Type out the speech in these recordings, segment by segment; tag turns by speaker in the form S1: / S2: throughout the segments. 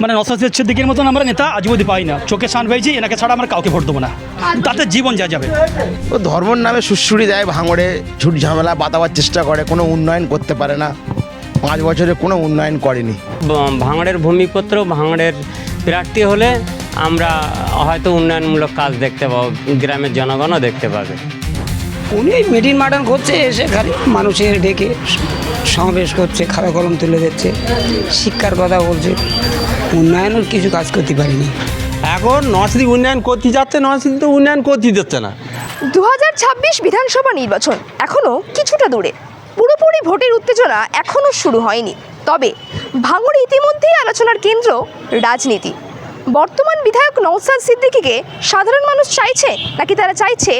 S1: মানে নসাদ সিদ্দিকের মতন আমরা নেতা আজ অবধি পাই না। চোখে সান পেয়েছি এনাকে ছাড়া আমরা কাউকে ভোট দেবো না। তাতে জীবন যা যাবে।
S2: ও ধর্মর নামে সুশ্রুড়ি দেয় ভাঙড়ে ঝুট ঝামেলা বাতাবার চেষ্টা করে কোনো উন্নয়ন করতে পারে না। পাঁচ বছরে কোনো উন্নয়ন করেনি।
S3: ভাঙড়ের ভূমিপত্র ভাঙড়ের প্রার্থী হলে আমরা হয়তো উন্নয়নমূলক কাজ দেখতে পাবো গ্রামের জনগণও দেখতে পাবে।
S4: উনি মিটিং মাটন করছে এসে খালি মানুষের ডেকে সমাবেশ করছে খাতা কলম তুলে দিচ্ছে। শিক্ষার কথা বলছে। উন্নয়নের কিছু কাজ করতে পারিনি।
S5: এখন নর্সিদি উন্নয়ন করতে যাচ্ছে নর্সিদি তো উন্নয়ন করতে যাচ্ছে না।
S6: দু হাজার ছাব্বিশ বিধানসভা নির্বাচন এখনও কিছুটা দূরে। পুরোপুরি ভোটের উত্তেজনা এখনও শুরু হয়নি। তবে ভাঙড়ে ইতিমধ্যেই আলোচনার কেন্দ্র রাজনীতি। বর্তমান বিধায়ক নওসাদ সিদ্দিকিকে সাধারণ মানুষ চাইছে নাকি তারা চাইছে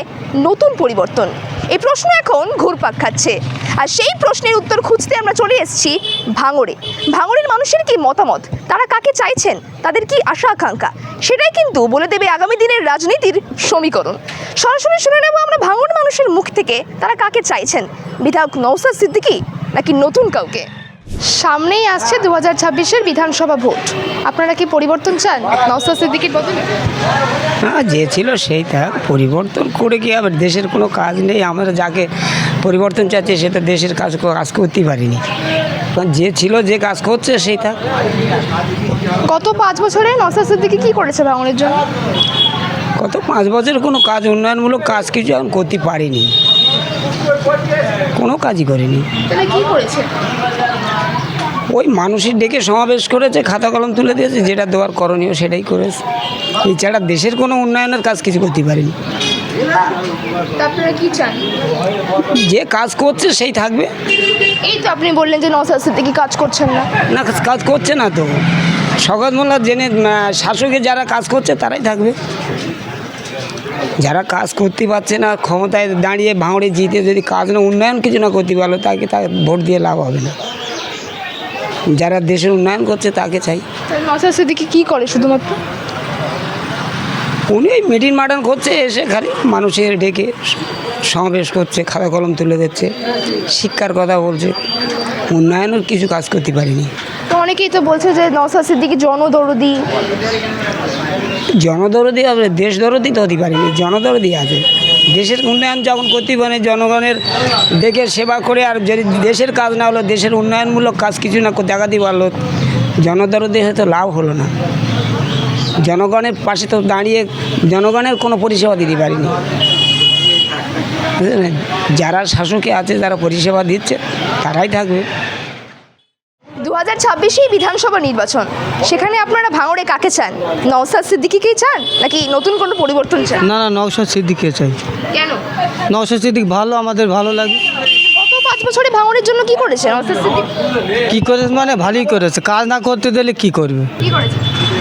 S6: নতুন পরিবর্তন? এই প্রশ্ন এখন ঘুরপাক খাচ্ছে। আর সেই প্রশ্নের উত্তর খুঁজতে আমরা চলে এসেছি ভাঙড়ে। ভাঙড়ের মানুষের কি মতামত? তারা কাকে চাইছেন? তাদের কি আশা, আকাঙ্ক্ষা? সেটাই কিন্তু বলে দেবে আগামী দিনের রাজনীতির সমীকরণ। সরাসরি শুনে নেব আমরা ভাঙড় মানুষের মুখ থেকে, তারা কাকে চাইছেন? বিধায়ক নৌসাদ সিদ্দিকি নাকি নতুন কাউকে? সামনেই আসছে দু হাজার ছাব্বিশের বিধানসভা ভোট। আপনারা কি পরিবর্তন চান? নৌসাদ সিদ্দিকীর বদলে
S4: হ্যাঁ যে ছিল সেই থাক পরিবর্তন করে কি আবার দেশের কোনো কাজ নেই আমরা যাকে পরিবর্তন চাচ্ছি সেটা দেশের কাজ কাজ করতেই পারিনি। কারণ যে ছিল যে কাজ করছে সেই থাক।
S6: গত পাঁচ বছরে নৌসাদ সিদ্দিকী কি করেছে ভাঙড়ের জন্য?
S4: গত পাঁচ বছর কোনো কাজ উন্নয়নমূলক কাজ কিছু এখন করতে পারিনি। কোনো কাজই করিনি।
S6: তাহলে কি করেছে?
S4: ওই মানুষের ডেকে সমাবেশ করেছে খাতা কলম তুলে দিয়েছে যেটা দেওয়ার করণীয় সেটাই করেছে। এছাড়া দেশের কোনো উন্নয়নের কাজ কিছু করতে পারিনি।
S6: কি
S4: যে কাজ করছে সেই থাকবে।
S6: এই তো আপনি বললেন যে নৌসাদ সিদ্দিকী কাজ করছেন না।
S4: না কাজ করছে না তো। সকাল মোল্লা জেনে শাসকে যারা কাজ করছে তারাই থাকবে। যারা কাজ করতে পারছে না ক্ষমতায় দাঁড়িয়ে ভাঙড়ে জিতে যদি কাজ না উন্নয়ন কিছু না করতে পারল তাকে তাকে ভোট দিয়ে লাভ হবে না। যারা দেশের উন্নয়ন করছে তাকে চাই।
S6: নৌসাদ সিদ্দিকী কি করে শুধুমাত্র?
S4: উনি ওই মিটিং মাটন করছে এসে খালি মানুষের ডেকে সমাবেশ করছে খাতা কলম তুলে দিচ্ছে শিক্ষার কথা বলছে। উন্নয়নের কিছু কাজ করতে পারিনি।
S6: তো অনেকেই তো বলছে যে নৌসাদ সিদ্দিকী জনদরদি।
S4: জনদরদি হবে দেশ দরদি তো হতে পারেনি জনদরদি আছে। দেশের উন্নয়ন যখন করতে মানে জনগণের দেখে সেবা করে, আর যদি দেশের কাজ না হলো, দেশের উন্নয়নমূলক কাজ কিছু না দেখাতে পারল জনদরদি হয়তো লাভ হলো না। জনগণের পাশে তো দাঁড়িয়ে জনগণের কোনো পরিষেবা দিতে পারিনি? যারা শাসকে আছে, যারা পরিষেবা দিচ্ছে, তারাই থাকবে।
S6: হাজার ছাব্বিশেই বিধানসভা নির্বাচন। সেখানে আপনারা ভাঙড়ে কাকে চান? নৌসাদ সিদ্দিকীকেই চান? নাকি নতুন কোনো পরিবর্তন চান?
S7: না না নওশাদ সিদ্দিককে চাই।
S6: কেন?
S7: নওশাদ সিদ্দিক ভালো আমাদের ভালো লাগে।
S6: গত পাঁচ বছরে ভাঙড়ের জন্য কি করেছে সিদ্দিক?
S7: কি করেছে মানে ভালোই করেছে। কাজ না করতে দিলে কি করবে?
S6: কি করেছে?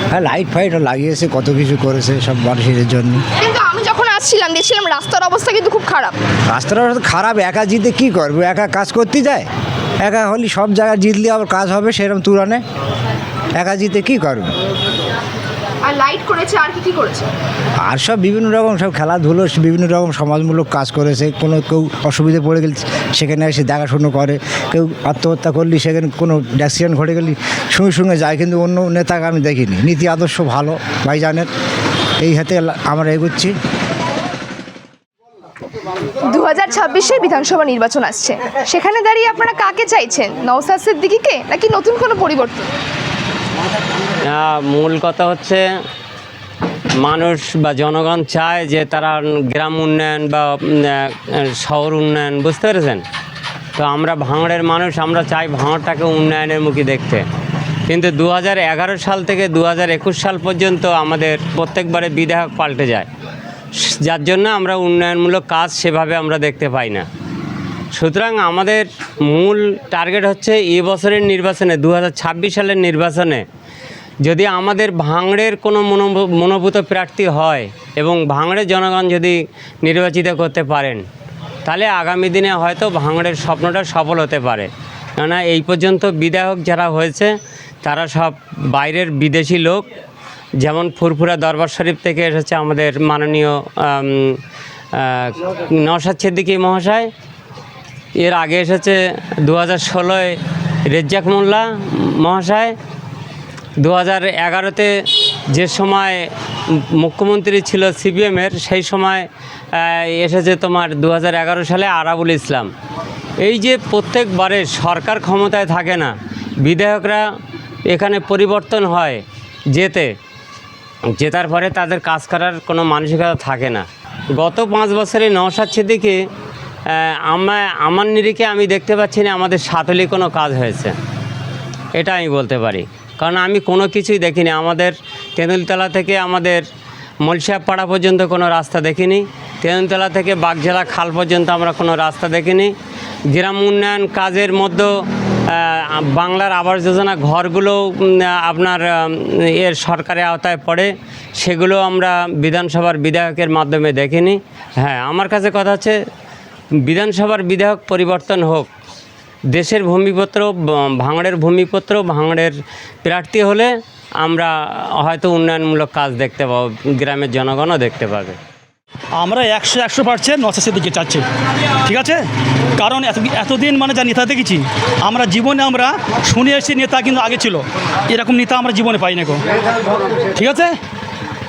S8: হ্যাঁ লাইট ফাইটও লাগিয়েছে কত কিছু করেছে সব মানুষের জন্য।
S6: কিন্তু আমি যখন আসছিলাম দেখছিলাম রাস্তার অবস্থা কিন্তু খুব খারাপ।
S8: রাস্তাটা তো খারাপ একা জিতে কি করবে? একা কাজ করতে যায়? একা হলে সব জায়গায় জিতলে আবার কাজ হবে সেরকম তুরানে একা জিতে কি করবে?
S6: আর লাইট করেছে আর কি কি করেছে?
S8: আর সব বিভিন্ন রকম সব খেলাধুলো বিভিন্ন রকম সমাজমূলক কাজ করেছে। কোনো কেউ অসুবিধে পড়ে গেলে সেখানে এসে দেখাশুনো করে। কেউ আত্মহত্যা করলে সেখানে কোনো অ্যাক্সিডেন্ট ঘটে গেলে সঙ্গে সঙ্গে যায়। কিন্তু অন্য নেতাকে আমি দেখিনি। নীতি আদর্শ ভালো ভাইজানের। এই হাতে আমরা এগোচ্ছি।
S6: দু হাজার ছাব্বিশের বিধানসভা নির্বাচন আসছে। সেখানে দাঁড়িয়ে আপনারা কাকে চাইছেন? নৌসাদ সিদ্দিকীকে নাকি নতুন কোনো পরিবর্তন?
S3: মূল কথা হচ্ছে মানুষ বা জনগণ চায় যে তারা গ্রাম উন্নয়ন বা শহর উন্নয়ন, বুঝতে পেরেছেন? তো আমরা ভাঙড়ের মানুষ, আমরা চাই ভাঙড়টাকে উন্নয়নের মুখী দেখতে। কিন্তু দু হাজার এগারো সাল থেকে দু হাজার একুশ সাল পর্যন্ত আমাদের প্রত্যেকবারে বিধায়ক পাল্টে যায়। যার জন্য আমরা উন্নয়নমূলক কাজ সেভাবে আমরা দেখতে পাই না। সুতরাং আমাদের মূল টার্গেট হচ্ছে এ বছরের নির্বাচনে দু হাজার ছাব্বিশ সালের নির্বাচনে যদি আমাদের ভাঙড়ের কোনো মনোভ- মনোভূত প্রার্থী হয় এবং ভাঙড়ের জনগণ যদি নির্বাচিত করতে পারেন, তাহলে আগামী দিনে হয়তো ভাঙড়ের স্বপ্নটা সফল হতে পারে। কেননা এই পর্যন্ত বিধায়ক যারা হয়েছে, তারা সব বাইরের বিদেশি লোক যেমন ফুরফুরা দরবার শরীফ থেকে এসেছে আমাদের মাননীয় নওশাদ সিদ্দিকী মহাশয়। এর আগে এসেছে দু হাজার ষোলোয় রেজ্জাক মোল্লা মহাশয়। দু হাজার এগারোতে যে সময় মুখ্যমন্ত্রী ছিল সিপিএমের, সেই সময় এসেছে তোমার দু হাজার এগারো সালে আরাবুল ইসলাম। এই যে প্রত্যেকবারে সরকার ক্ষমতায় থাকে না, বিধায়করা এখানে পরিবর্তন হয়, যেতে। জেতার পরে তাদের কাজ করার কোনো মানসিকতা থাকে না। গত পাঁচ বছরে নওশাদ সিদ্দিকি আমার আমার নিরিখে আমি দেখতে পাচ্ছি না আমাদের সাতলি কোনো কাজ হয়েছে। এটা আমি বলতে পারি। কারণ আমি কোনো কিছুই দেখিনি। আমাদের তেঁতুলতলা থেকে আমাদের মলসাপাড়া পর্যন্ত কোনো রাস্তা দেখিনি। তেঁতুলতলা থেকে বাগজেলা খাল পর্যন্ত আমরা কোনো রাস্তা দেখিনি। গ্রাম উন্নয়ন কাজের মধ্যে বাংলার আবাস যোজনা ঘরগুলো আপনার এর সরকারের আওতায় পড়ে, সেগুলো আমরা বিধানসভার বিধায়কের মাধ্যমে দেখিনি। হ্যাঁ আমার কাছে কথা হচ্ছে, বিধানসভার বিধায়ক পরিবর্তন হোক, দেশের ভূমিপত্র, ভাঙড়ের ভূমিপত্র, ভাঙড়ের প্রার্থী হলে আমরা হয়তো উন্নয়নমূলক কাজ দেখতে পাবো, গ্রামের জনগণও দেখতে পাবে।
S1: আমরা একশো একশো পার্সেন্ট নশাসের দিকে চাচ্ছি। ঠিক আছে? কারণ এত এতদিন মানে যা নেতা দেখেছি আমরা জীবনে আমরা শুনে এসেছি নেতা কিন্তু আগে ছিল। এরকম নেতা আমরা জীবনে পাই না গো। ঠিক আছে?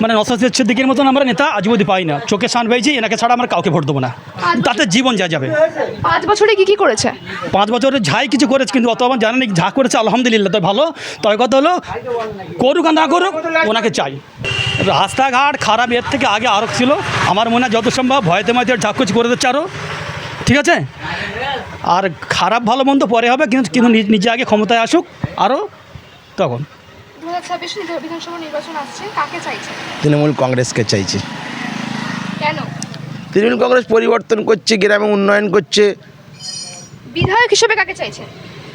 S1: মানে নশাসের দিকের মতন আমরা নেতা আজ অবধি পাই না। চোখে সান পেয়েছি এনাকে ছাড়া আমরা কাউকে ভোট দেবো না। তাতে জীবন যা যাবে।
S6: পাঁচ বছরে কি কি করেছে?
S1: পাঁচ বছরে ঝাই কিছু করেছে কিন্তু অত আমার জানা নেই যা করেছে আলহামদুলিল্লাহ। তাই ভালো তবে কথা হলো করুক আর না করুক ওনাকে চাই। রাস্তাঘাট খারাপ এর থেকে আগে আরও ছিল। আমার মনে হয় যত সম্ভব ভয়তে ময়তে যা কিছু করে দিচ্ছে আরও ঠিক আছে? আর খারাপ ভালো মন্দ পরে হবে কিন্তু কিন্তু নিজ- নিজে আগে ক্ষমতায় আসুক আরও তখন।
S2: তৃণমূল কংগ্রেসকে চাইছি।
S6: কেন?
S2: তৃণমূল কংগ্রেস পরিবর্তন করছে গ্রামে উন্নয়ন করছে।
S6: বিধায়ক হিসেবে কাকে চাইছে?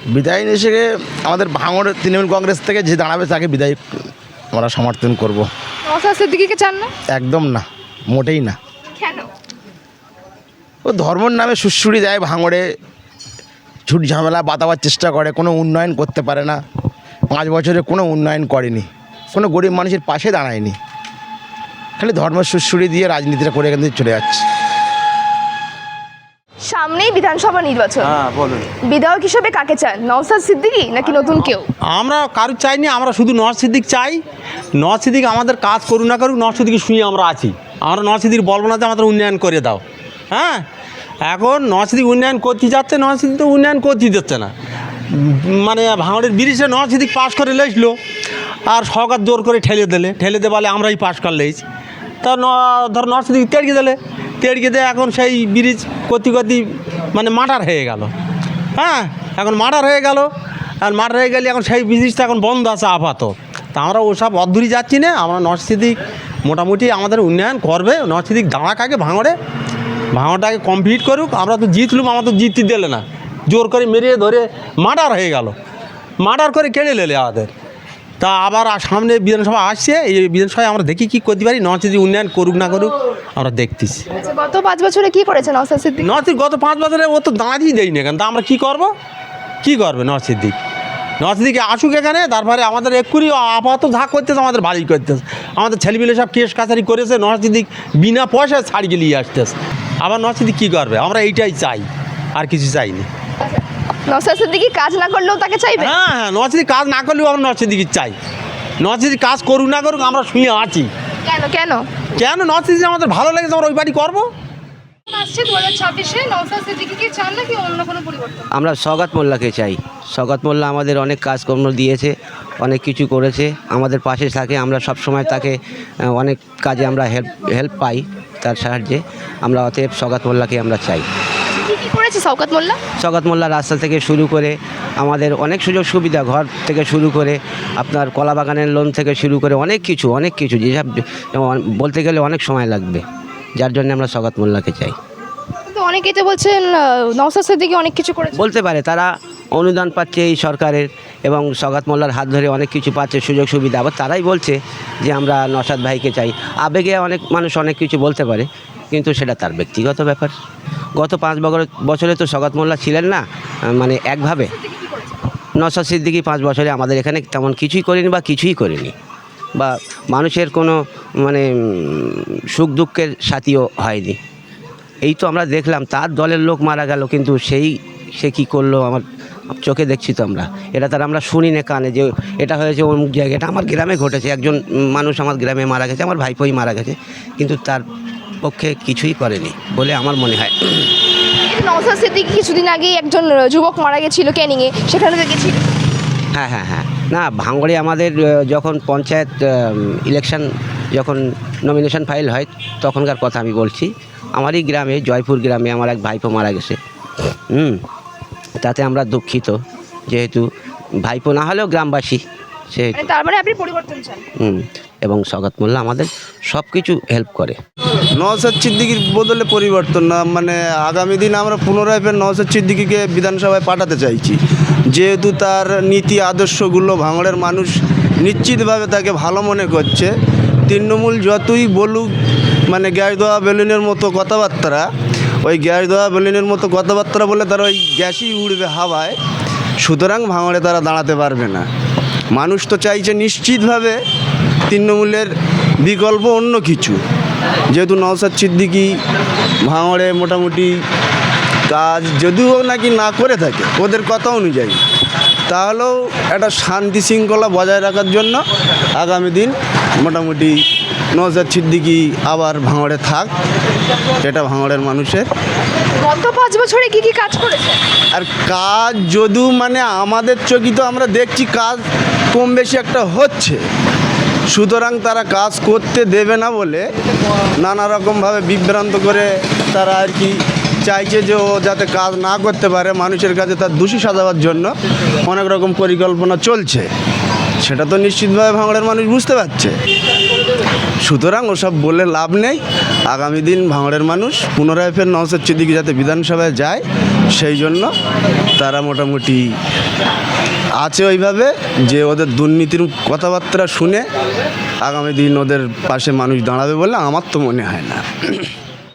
S2: বিধায়ক হিসেবে আমাদের ভাঙড় তৃণমূল কংগ্রেস থেকে যে দাঁড়াবে তাকে বিধায়ক আমরা সমর্থন করব।
S6: নওশাদ সিদ্দিকিকে চান না?
S2: একদম না মোটেই না।
S6: কেন?
S2: ও ধর্মর নামে সুশ্রুড়ি দেয় ভাঙড়ে ঝুট ঝামেলা বাতাবার চেষ্টা করে কোনো উন্নয়ন করতে পারে না। পাঁচ বছরে কোনো উন্নয়ন করেনি কোনো গরিব মানুষের পাশে দাঁড়ায়নি। খালি ধর্ম সুশ্রুড়ি দিয়ে রাজনীতিটা করে কিন্তু চলে যাচ্ছে।
S6: সামনেই বিধানসভা নির্বাচন।
S5: হ্যাঁ বলুন।
S6: বিধায়ক হিসেবে কাকে চান? নওশাদ সিদ্দিকি নাকি নতুন কেউ?
S5: আমরা কারু চাইনি আমরা শুধু নর সিদ্দিক চাই। নর সিদ্দিক আমাদের কাজ করুক না করুক নর সিদ্দিক শুয়ে আমরা আছি। আমরা নর সিদ্দিক বলব না যে আমাদের উন্নয়ন করে দাও। হ্যাঁ? এখন নর সিদ্দিক উন্নয়ন করতে যাচ্ছে নর তো উন্নয়ন করতে দিচ্ছে না। মানে ভাঙড়ের ব্রিজে নর সিদ্দিক পাশ করে লেসলো আর সরকার জোর করে ঠেলে দিলে। ঠেলে দে বলে আমরাই পাশ করলেইছি তা ন, ধর নর সিদ্দিক তেড়কে দিলে তেড়কে দিয়ে এখন সেই ব্রিজ করতে করতে মানে মাটার হয়ে গেল। হ্যাঁ? এখন মার্ডার হয়ে গেল, আর মার্ডার হয়ে গেলে এখন সেই ব্রিজটা এখন বন্ধ আছে আপাতত। তা আমরা ওসব অধুরি যাচ্ছি না আমরা নরসিদ্দিক মোটামুটি আমাদের উন্নয়ন করবে নরসিদ্দিক দাঁড়াক আগে ভাঙড়ে ভাঙড়টাকে কমপ্লিট করুক আমরা তো জিতলুম আমরা তো জিততে দিলে না। জোর করে মেরে ধরে মার্ডার হয়ে গেল। মার্ডার করে কেড়ে নিলে আমাদের। তা আবার সামনে বিধানসভা আসছে এই বিধানসভায় আমরা দেখি কী করতে পারি নরসিদ্দিক উন্নয়ন করুক না করুক আমরা দেখতেছি।
S6: আচ্ছা গত পাঁচ বছরে কি করেছে নওশাদ সিদ্দিকি?
S5: নর্থ গত পাঁচ বছরে ও তো দাঁড়িয়ে দেয়নি এখানে তা আমরা কী করব? কী করবে নর্থ সিদ্দিক? নর্থ দিকে আসুক এখানে তারপরে আমাদের এক্ষুনি আপাতত ঝাঁক করতেছে আমাদের ভালোই করতেছে। আমাদের ছেলেপিলে সব কেস কাছারি করেছে নর্থ সিদ্দিক বিনা পয়সায় ছাড়িয়ে নিয়ে আসতেছে। আবার নর্থ সিদ্দিক কী করবে? আমরা এইটাই চাই আর কিছু চাইনি।
S6: নওশাদ সিদ্দিকি কাজ না করলেও তাকে চাইবে?
S5: হ্যাঁ হ্যাঁ নর্থ কাজ না করলেও আমরা নর্থ চাই। নর্থ কাজ করুক না করুক আমরা শুয়ে আছি।
S6: কেন কেন?
S5: কেন নর্থ আমাদের ভালো লেগেছে আমরা ওই বাড়ি করব?
S6: আসছে দু হাজার ছাব্বিশে নওশাদ সিদ্দিকিকে চান নাকি অন্য কোনো পরিবর্তন?
S9: আমরা সগাত মোল্লাকে চাই। সগাত মোল্লা আমাদের অনেক কাজকর্ম দিয়েছে অনেক কিছু করেছে আমাদের পাশে থাকে আমরা সব সময় তাকে অনেক কাজে আমরা হেল্প হেল্প পাই তার সাহায্যে। আমরা অতএব সগাত মোল্লাকে আমরা চাই।
S6: করেছে শওকত মোল্লা?
S9: সগাত মোল্লা রাস্তা থেকে শুরু করে আমাদের অনেক সুযোগ সুবিধা ঘর থেকে শুরু করে আপনার কলা বাগানের লোন থেকে শুরু করে অনেক কিছু অনেক কিছু যেসব বলতে গেলে অনেক সময় লাগবে। যার জন্য আমরা সগাত মোল্লাকে চাই।
S6: কিন্তু অনেকেই তো বলছেন আহ, নওশাদ সিদ্দিকি অনেক কিছু করে
S9: বলতে পারে তারা অনুদান পাচ্ছে এই সরকারের এবং সগাত মোল্লার হাত ধরে অনেক কিছু পাচ্ছে সুযোগ সুবিধা। আবার তারাই বলছে যে আমরা নসাদ ভাইকে চাই। আবেগে অনেক মানুষ অনেক কিছু বলতে পারে কিন্তু সেটা তার ব্যক্তিগত ব্যাপার। গত পাঁচ বছর- বছরে তো সগাত মোল্লা ছিলেন না মানে একভাবে। নসাদ সিদ্দিকি পাঁচ বছরে আমাদের এখানে তেমন কিছুই করেনি বা কিছুই করেনি। বা মানুষের কোনো মানে সুখ দুঃখের সাথীও হয়নি। এই তো আমরা দেখলাম, তার দলের লোক মারা গেল, কিন্তু সেই, সে কী করল আমার চোখে দেখছি তো আমরা। এটা তার আমরা শুনি না কানে যে এটা হয়েছে অমুক জায়গায়, এটা আমার গ্রামে ঘটেছে, একজন মানুষ আমার গ্রামে মারা গেছে, আমার ভাইপোই মারা গেছে, কিন্তু তার পক্ষে কিছুই করেনি বলে আমার মনে হয়।
S6: কিছুদিন আগে একজন যুবক মারা গেছিল ক্যানিংয়ে, সেখানে গেছিল
S9: হ্যাঁ হ্যাঁ হ্যাঁ। না ভাঙড়ে আমাদের যখন পঞ্চায়েত ইলেকশন যখন নমিনেশন ফাইল হয় তখনকার কথা আমি বলছি। আমারই গ্রামে জয়পুর গ্রামে আমার এক ভাইপো মারা গেছে। হুম তাতে আমরা দুঃখিত। যেহেতু ভাইপো না হলেও গ্রামবাসী সে
S6: মানে তার মানে আপনি পরিবর্তন চান।
S9: হুম এবং সগাত মোল্লা আমাদের সব কিছু হেল্প করে।
S10: নওসাদ সিদ্দিকির বদলে পরিবর্তন মানে আগামী দিন আমরা পুনরায় ফের নওসাদ সিদ্দিকিকে বিধানসভায় পাঠাতে চাইছি। যেহেতু তার নীতি, আদর্শগুলো ভাঙড়ের মানুষ নিশ্চিতভাবে তাকে ভালো মনে করছে। তৃণমূল যতই বলুক মানে গ্যাস দেওয়া বেলুনের মতো কথাবার্তা, ওই গ্যাস দেওয়া বেলুনের মতো কথাবার্তা বলে তারা ওই গ্যাসই উড়বে হাওয়ায়, সুতরাং ভাঙড়ে তারা দাঁড়াতে পারবে না। মানুষ তো চাইছে নিশ্চিতভাবে তৃণমূলের বিকল্প অন্য কিছু। যেহেতু নওসাদ সিদ্দিকি ভাঙড়ে মোটামুটি কাজ যদিও নাকি না করে থাকে ওদের কথা অনুযায়ী। তাহলেও একটা শান্তি শৃঙ্খলা বজায় রাখার জন্য আগামী দিন মোটামুটি নওসাদ সিদ্দিকি আবার ভাঙড়ে থাক এটা ভাঙড়ের মানুষের।
S6: গত পাঁচ বছরে কি কি কাজ করেছে?
S10: আর কাজ যদিও মানে আমাদের চোখে তো আমরা দেখছি কাজ কম বেশি একটা হচ্ছে। সুতরাং তারা কাজ করতে দেবে না বলে নানা রকমভাবে বিভ্রান্ত করে তারা আর কি চাইছে যে ও যাতে কাজ না করতে পারে, মানুষের কাছে তার দোষী সাজাবার জন্য অনেক রকম পরিকল্পনা চলছে। সেটা তো নিশ্চিতভাবে ভাঙড়ের মানুষ বুঝতে পারছে। সুতরাং ওসব বলে লাভ নেই। আগামী দিন ভাঙড়ের মানুষ পুনরায় ফের নওসাদ সিদ্দিকি যাতে বিধানসভায় যায়, সেই জন্য তারা মোটামুটি আছে ওইভাবে যে ওদের দুর্নীতির কথাবার্তা শুনে আগামী দিন ওদের পাশে মানুষ দাঁড়াবে বলে আমার তো মনে হয় না।